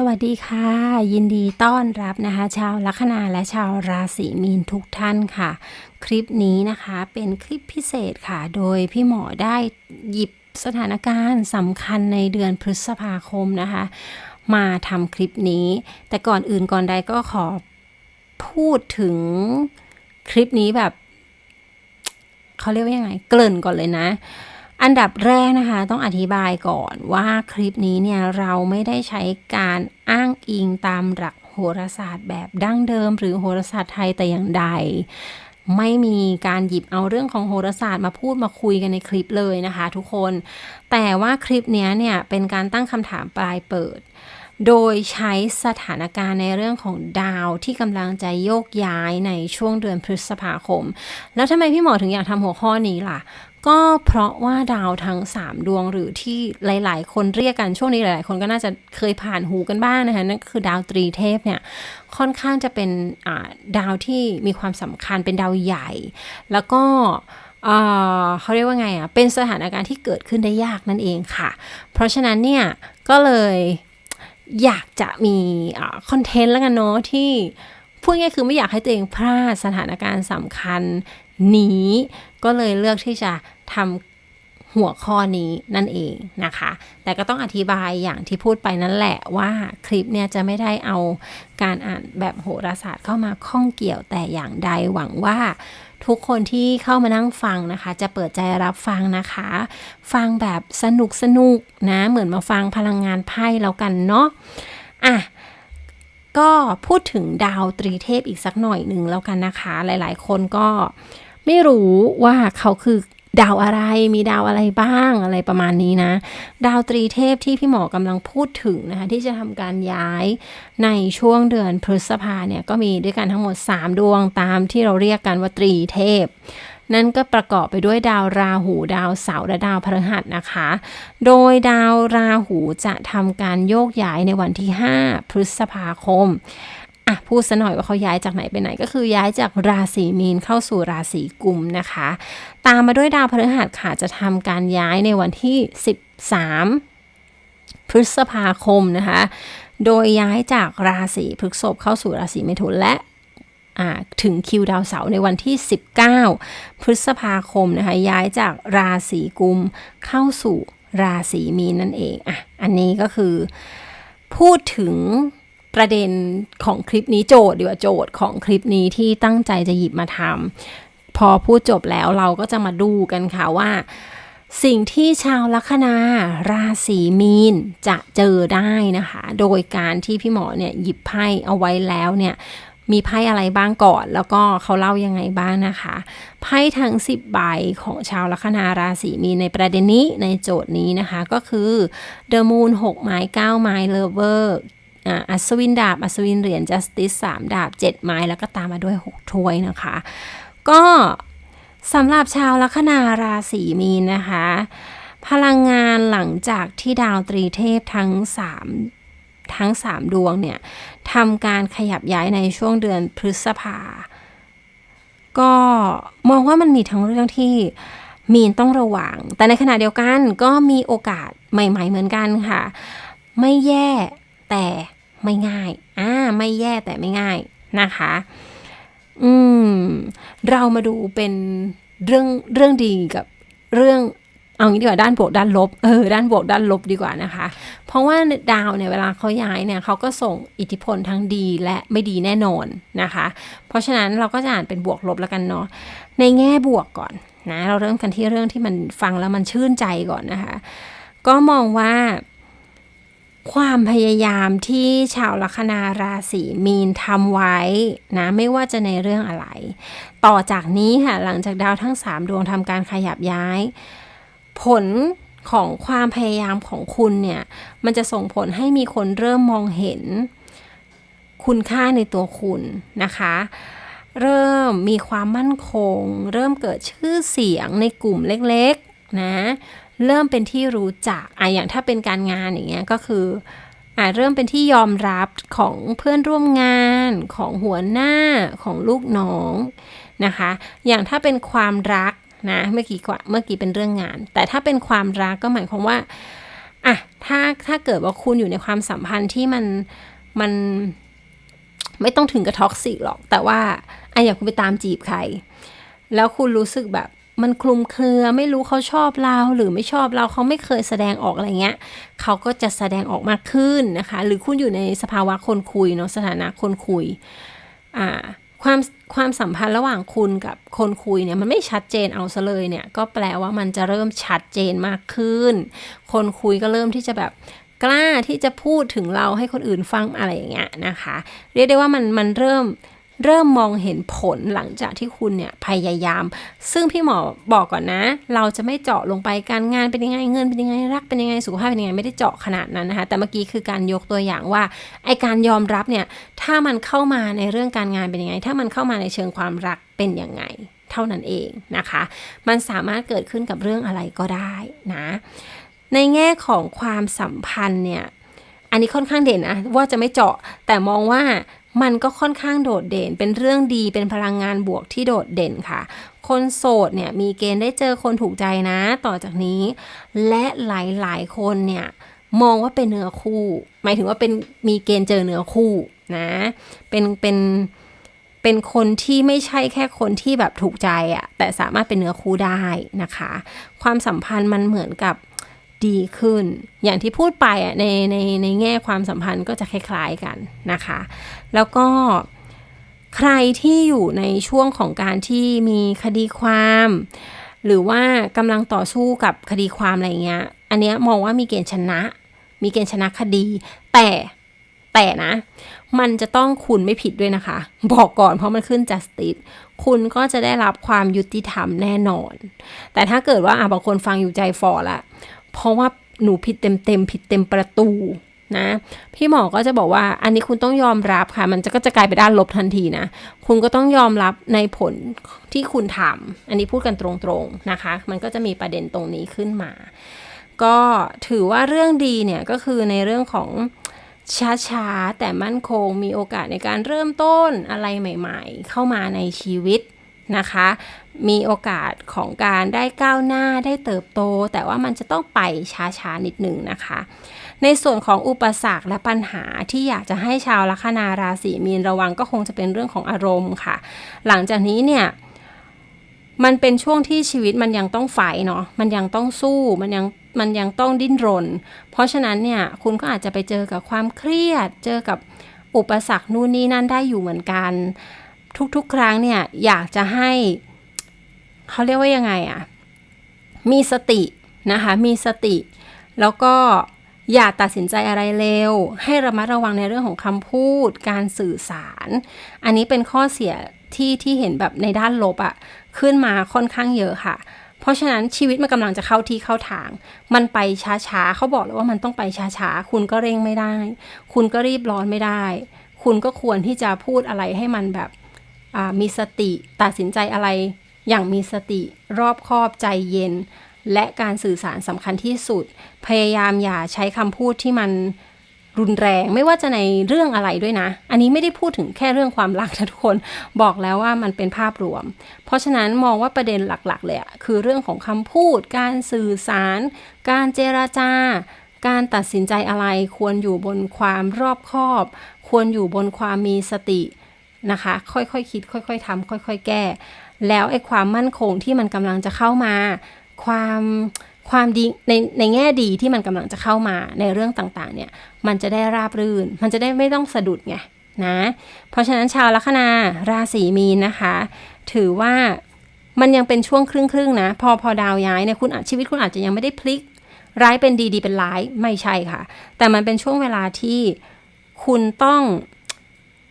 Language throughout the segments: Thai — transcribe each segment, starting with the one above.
สวัสดีค่ะ ยินดีต้อนรับนะคะ ชาวลัคนาและชาวราศีมีนทุกท่านค่ะ คลิปนี้นะคะเป็นคลิปพิเศษค่ะ โดยพี่หมอได้หยิบสถานการณ์สำคัญในเดือนพฤษภาคมนะคะ มาทำคลิปนี้ แต่ก่อนอื่นก่อนใดก็ขอพูดถึงคลิปนี้แบบเขาเรียกว่ายังไง เกริ่นก่อนเลยนะ อันดับแรกนะคะ ต้องอธิบายก่อนว่าคลิปนี้เนี่ยเราไม่ได้ใช้การอ้างอิงตามหลักโหราศาสตร์แบบดั้งเดิม หรือโหราศาสตร์ไทยแต่อย่างใด ไม่มีการหยิบเอาเรื่องของโหราศาสตร์มาพูดมาคุยกันในคลิปเลยนะคะ ทุกคน แต่ว่าคลิปนี้เนี่ยเป็นการตั้งคำถามปลายเปิด โดยใช้สถานการณ์ในเรื่องของดาวที่กำลังจะโยกย้ายในช่วงเดือนพฤษภาคม แล้วทำไมพี่หมอถึงอยากทำหัวข้อนี้ล่ะ ก็เพราะว่าดาวทั้ง 3 ดวงหรือที่หลาย ๆ คนเรียกกันช่วงนี้หลาย ๆ คนก็น่าจะเคยผ่านหูกันบ้างนะคะนั่นคือดาวตรีเทพเนี่ยค่อนข้างจะเป็นดาวที่มีความสำคัญเป็นดาวใหญ่ แล้วก็เขาเรียกว่าไงอะเป็นสถานการณ์ที่เกิดขึ้นได้ยากนั่นเองค่ะ เพราะฉะนั้นเนี่ยก็เลย อยากจะมีคอนเทนต์แล้วกันเนาะที่พูดง่ายคือไม่อยากให้ตัวเองพลาดสถานการณ์สำคัญนี้ ก็เลยเลือกที่จะทำ หัวข้อนี้นั่นเองนะคะ แต่ก็ต้องอธิบายอย่างที่พูดไปนั่นแหละว่าคลิปเนี่ยจะไม่ได้เอาการอ่านแบบโหราศาสตร์เข้ามาข้องเกี่ยวแต่อย่างใดหวังว่าทุกคนที่เข้ามานั่งฟังนะคะ จะเปิดใจรับฟังนะคะ ฟังแบบสนุกสนุกนะ เหมือนมาฟังพลังงานไพ่แล้วกันเนาะอะก็พูดถึงดาวตรีเทพอีกสักหน่อยหนึ่งแล้วกันนะคะ หลายๆ คนก็ไม่รู้ว่าเขาคือ ดาวอะไรมีดาวอะไรบ้างอะไรประมาณนี้นะ ดาวตรีเทพที่พี่หมอกำลังพูดถึงนะคะที่จะทำการย้ายในช่วงเดือนพฤษภาเนี่ยก็มีด้วยกันทั้งหมด 3 ดวงตามที่เราเรียกกันว่าตรีเทพนั่นก็ประกอบไปด้วยดาวราหูดาวเสาร์และดาวพฤหัสนะคะ โดยดาวราหูจะทำการโยกย้ายในวันที่ 5 พฤษภาคม อะพูดซะหน่อยว่าเขาย้ายจากไหนไปไหนก็คือย้ายจากราศีมีนเข้าสู่ราศีกุมนะคะ ตามมาด้วยดาวพฤหัสค่ะจะทำการย้ายในวันที่ 13 พฤษภาคมนะคะ โดยย้ายจากราศีพฤษภเข้าสู่ราศีเมถุนและถึงคิวดาวเสาร์ในวันที่ 19 พฤษภาคมนะคะย้ายจากราศีกุมเข้าสู่ราศีมีนนั่นเองอะอันนี้ก็คือพูดถึง ประเด็นของคลิปนี้โจทย์ดีกว่าโจทย์ของคลิปนี้ที่ตั้งใจจะหยิบมาทำพอพูดจบแล้วเราก็จะมาดูกันค่ะว่า สิ่งที่ชาวลัคนาราศีมีนจะเจอได้นะคะ โดยการที่พี่หมอเนี่ยหยิบไพ่เอาไว้แล้วเนี่ยมีไพ่อะไรบ้างก่อน แล้วก็เขาเล่ายังไงบ้างนะคะไพ่ทั้ง 10 ใบของชาวลัคนาราศีมีในประเด็นนี้ในโจทย์นี้นะคะ ก็คือ The Moon 6 ไม้ 9 ไม้ Lover อัศวินดาบ อัศวินเหรียญ justice 3 ดาบ 7 ไม้ แล้วก็ตามมาด้วย 6 ถ้วยนะคะ ก็สำหรับชาวลัคนาราศีมีนนะคะ พลังงานหลังจากที่ดาวตรีเทพทั้ง 3 ทั้ง 3 ดวงเนี่ยทำการขยับย้ายในช่วงเดือนพฤษภา ก็มองว่ามันมีทั้งเรื่องที่มีนต้องระวัง แต่ในขณะเดียวกันก็มีโอกาสใหม่ ๆ เหมือนกันค่ะ ไม่แย่ ไม่ง่ายอ่าไม่แย่แต่ไม่ง่ายนะคะ อืม เรามาดูเป็นเรื่องเรื่องดีกับเรื่องเอางี้ดีกว่าด้านบวกด้านลบ เออ ด้านบวกด้านลบดีกว่านะคะ เพราะว่าดาวเนี่ยเวลาเขาย้ายเนี่ยเขาก็ส่งอิทธิพลทั้งดีและไม่ดีแน่นอนนะคะ เพราะฉะนั้นเราก็จะอ่านเป็นบวกลบแล้วกันเนาะ ในแง่บวกก่อนนะ เราเริ่มกันที่เรื่องที่มันฟังแล้วมันชื่นใจก่อนนะคะ ก็มองว่า ความพยายามที่ชาวลัคนาราศีมีนทำไว้นะไม่ว่าจะในเรื่องอะไร ต่อจากนี้ค่ะหลังจากดาวทั้ง 3 ดวงทำการขยับย้าย ผลของความพยายามของคุณเนี่ยมันจะส่งผลให้มีคนเริ่มมองเห็น คุณค่าในตัวคุณนะคะ เริ่มมีความมั่นคง เริ่มเกิดชื่อเสียงในกลุ่มเล็กๆนะ เริ่มเป็นที่รู้จักอะอย่างถ้าเป็นการงานอย่างเงี้ยก็คืออะเริ่มเป็นที่ยอมรับของเพื่อนร่วมงานของหัวหน้าของลูกน้องนะคะ อย่างถ้าเป็นความรักนะเมื่อกี้กว่าเมื่อกี้เป็นเรื่องงาน แต่ถ้าเป็นความรักก็หมายความว่าอะถ้าถ้าเกิดว่าคุณอยู่ในความสัมพันธ์ที่มันมันไม่ต้องถึงกับท็อกซิกหรอก แต่ว่าไอะอย่างคุณไปตามจีบใคร แล้วคุณรู้สึกแบบ มันคลุมเครือไม่รู้เขาชอบเราหรือไม่ชอบเราเขาไม่เคยแสดงออกอะไรเงี้ยเขาก็จะแสดงออกมากขึ้นนะคะ หรือคุณอยู่ในสภาวะคนคุยเนาะสถานะคนคุยอ่าความความสัมพันธ์ระหว่างคุณกับคนคุยเนี่ยมันไม่ชัดเจนเอาซะเลยเนี่ยก็แปลว่ามันจะเริ่มชัดเจนมากขึ้น คนคุยก็เริ่มที่จะแบบกล้าที่จะพูดถึงเราให้คนอื่นฟังอะไรอย่างเงี้ยนะคะ เรียกได้ว่ามันมันเริ่ม เริ่มมองเห็นผลหลังจากที่คุณเนี่ยพยายาม ซึ่งพี่หมอบอกก่อนนะ เราจะไม่เจาะลงไปการงานเป็นยังไงเงินเป็นยังไงรักเป็นยังไงสุขภาพเป็นยังไงไม่ได้เจาะขนาดนั้นนะคะ แต่เมื่อกี้คือการยกตัวอย่างว่าไอการยอมรับเนี่ยถ้ามันเข้ามาในเรื่องการงานเป็นยังไง ถ้ามันเข้ามาในเชิงความรักเป็นยังไงเท่านั้นเองนะคะ มันสามารถเกิดขึ้นกับเรื่องอะไรก็ได้นะ ในแง่ของความสัมพันธ์เนี่ย อันนี้ค่อนข้างเด่นนะว่าจะไม่เจาะ แต่มองว่า มันก็ค่อนข้างโดดเด่น เป็นเรื่องดีเป็นพลังงานบวกที่โดดเด่นค่ะ คนโสดเนี่ยมีเกณฑ์ได้เจอคนถูกใจนะ ต่อจากนี้ และหลายๆคนเนี่ยมองว่าเป็นเนื้อคู่ หมายถึงว่าเป็นมีเกณฑ์เจอเนื้อคู่นะ เป็นเป็นเป็นคนที่ไม่ใช่แค่คนที่แบบถูกใจอะแต่สามารถเป็นเนื้อคู่ได้นะคะ ความสัมพันธ์มันเหมือนกับ ดีขึ้น อย่างที่พูดไปอะในในในแง่ความสัมพันธ์ก็จะคล้ายๆกันนะคะ แล้วก็ใครที่อยู่ในช่วงของการที่มีคดีความ หรือว่ากำลังต่อสู้กับคดีความอะไรเงี้ย อันเนี้ยมองว่ามีเกณฑ์ชนะ มีเกณฑ์ชนะคดี แต่แต่นะ มันจะต้องคุณไม่ผิดด้วยนะคะ บอกก่อนเพราะมันขึ้น justice คุณก็จะได้รับความยุติธรรมแน่นอน แต่ถ้าเกิดว่าอะบางคนฟังอยู่ใจฟอละ เพราะว่าหนูผิดเต็มเต็มผิดเต็มประตูนะ พี่หมอก็จะบอกว่าอันนี้คุณต้องยอมรับค่ะ มันจะก็จะกลายไปด้านลบทันทีนะ คุณก็ต้องยอมรับในผลที่คุณทำอันนี้พูดกันตรงๆนะคะ มันก็จะมีประเด็นตรงนี้ขึ้นมา ก็ถือว่าเรื่องดีเนี่ยก็คือในเรื่องของช้าๆแต่มั่นคงมีโอกาสในการเริ่มต้นอะไรใหม่ ๆ เข้ามาในชีวิต นะคะ มีโอกาสของการได้ก้าวหน้าได้เติบโต แต่ว่ามันจะต้องไปช้าๆนิดหนึ่งนะคะ ในส่วนของอุปสรรคและปัญหาที่อยากจะให้ชาวลัคนาราศีมีนระวังก็คงจะเป็นเรื่องของอารมณ์ค่ะ หลังจากนี้เนี่ยมันเป็นช่วงที่ชีวิตมันยังต้องไฟเนาะ มันยังต้องสู้ มันยัง มันยังต้องดิ้นรน เพราะฉะนั้นเนี่ย คุณก็อาจจะไปเจอกับความเครียด เจอกับอุปสรรคนู่นนี่นั่นได้อยู่เหมือนกัน ทุกๆ ครั้งเนี่ยอยากจะให้เขาเรียกว่ายังไงอะมีสตินะคะมีสติ แล้วก็อย่าตัดสินใจอะไรเร็ว ให้ระมัดระวังในเรื่องของคำพูด การสื่อสาร อันนี้เป็นข้อเสียที่ที่เห็นแบบในด้านลบอะขึ้นมาค่อนข้างเยอะค่ะ เพราะฉะนั้นชีวิตมันกำลังจะเข้าที่เข้าทาง มันไปช้าๆเขาบอกแล้วว่ามันต้องไปช้าๆคุณก็เร่งไม่ได้ คุณก็รีบร้อนไม่ได้ คุณก็ควรที่จะพูดอะไรให้มันแบบ มีสติตัดสินใจอะไร อย่างมีสติรอบคอบใจเย็น และการสื่อสารสำคัญที่สุด พยายามอย่าใช้คำพูดที่มันรุนแรงไม่ว่าจะในเรื่องอะไรด้วยนะ อันนี้ไม่ได้พูดถึงแค่เรื่องความรักนะทุกคนบอกแล้วว่ามันเป็นภาพรวม เพราะฉะนั้นมองว่าประเด็นหลักๆเลยอะคือเรื่องของคำพูด การสื่อสาร การเจราจา การตัดสินใจอะไร ควรอยู่บนความรอบคอบ ควรอยู่บนความมีสติ นะคะ ค่อยๆคคิด ค่อยๆทำค่อย ๆ แก้ แล้วไอ้ความมั่นคงที่มันกำลังจะเข้ามา ความความดีในในแง่ดีที่มันกำลังจะเข้ามาในเรื่องต่างๆ เนี่ย มันจะได้ราบรื่น มันจะได้ไม่ต้องสะดุดไงนะ เพราะฉะนั้นชาวลัคนาราศีมีนนะคะ ถือว่ามันยังเป็นช่วงครึ่งๆนะ พอพอดาวย้ายเนี่ยคุณชีวิตคุณอาจจะยังไม่ได้พลิก ร้ายเป็นดีดีเป็นร้ายไม่ใช่ค่ะ แต่มันเป็นช่วงเวลาที่คุณต้อง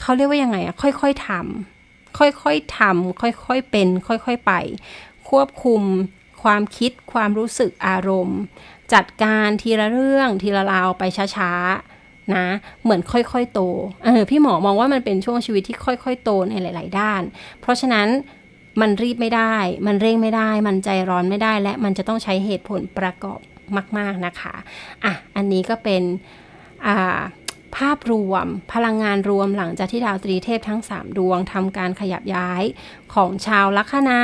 เขาเรียกว่ายังไงอะค่อยๆทำค่อยๆทำค่อยๆเป็น ค่อยๆไป ควบคุมความคิดความรู้สึกอารมณ์ จัดการทีละเรื่องทีละราวไปช้าๆนะเหมือนค่อยๆโตเออพี่หมอมองว่ามันเป็นช่วงชีวิตที่ค่อยๆโตในหลาย ๆ ด้าน เพราะฉะนั้นมันรีบไม่ได้ มันเร่งไม่ได้ มันใจร้อนไม่ได้ และมันจะต้องใช้เหตุผลประกอบมาก ๆนะคะ อะ อันนี้ก็เป็น อ่า ภาพรวม พลังงานรวมหลังจากที่ดาวตรีเทพทั้ง 3 ดวงทำการขยับย้ายของชาวลัคนา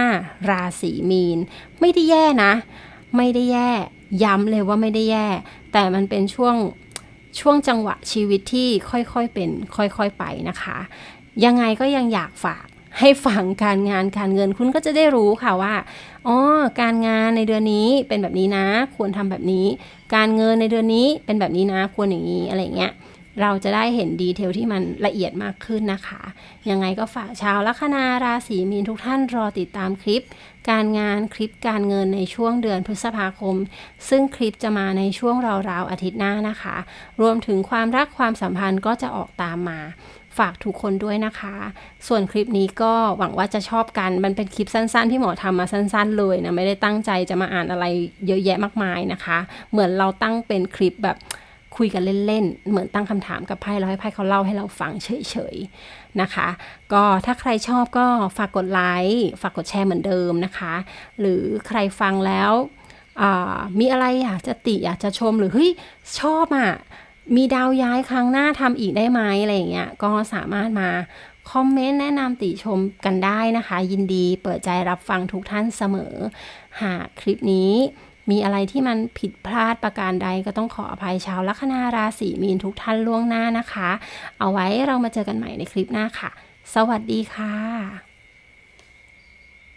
ราศีมีน ไม่ได้แย่นะ ไม่ได้แย่ ย้ำเลยว่าไม่ได้แย่ แต่มันเป็นช่วงช่วงจังหวะชีวิตที่ค่อยๆเป็น ค่อยๆไปนะคะ ยังไงก็ยังอยากฝากให้ฟังการงานการเงินคุณก็จะได้รู้ค่ะว่าอ๋อการงานในเดือนนี้เป็นแบบนี้นะ ควรทำแบบนี้ การเงินในเดือนนี้เป็นแบบนี้นะ ควรอย่างนี้อะไรเงี้ย เราจะได้เห็นดีเทลที่มันละเอียดมากขึ้นนะคะ ยังไงก็ฝากชาวลัคนาราศีมีนทุกท่านรอติดตามคลิป การงานคลิปการเงินในช่วงเดือนพฤษภาคม ซึ่งคลิปจะมาในช่วงราวๆอาทิตย์หน้านะคะ รวมถึงความรักความสัมพันธ์ก็จะออกตามมาฝากทุกคนด้วยนะคะ ส่วนคลิปนี้ก็หวังว่าจะชอบกัน มันเป็นคลิปสั้นๆ ที่หมอทำมาสั้นๆ เลยนะ ไม่ได้ตั้งใจจะมาอ่านอะไรเยอะแยะมากมายนะคะ เหมือนเราตั้งเป็นคลิปแบบ คุยกันเล่นๆ เหมือนตั้งคำถามกับไพ่แล้วให้ไพ่เขาเล่าให้เราฟังเฉยๆนะคะ ก็ถ้าใครชอบก็ฝากกดไลค์ฝากกดแชร์เหมือนเดิมนะคะ หรือใครฟังแล้วมีอะไรอยากจะติอยากจะชมหรือเฮ้ยชอบอะมีดาวย้ายครั้งหน้าทำอีกได้ไหมอะไรอย่างเงี้ยก็สามารถมาคอมเมนต์แนะนำติชมกันได้นะคะ ยินดีเปิดใจรับฟังทุกท่านเสมอ หากคลิปนี้ มีอะไรที่มันผิดพลาดประการใดก็ต้องขออภัยชาวลัคนาราศีมีนทุกท่านล่วงหน้านะคะ เอาไว้เรามาเจอกันใหม่ในคลิปหน้าค่ะ สวัสดีค่ะ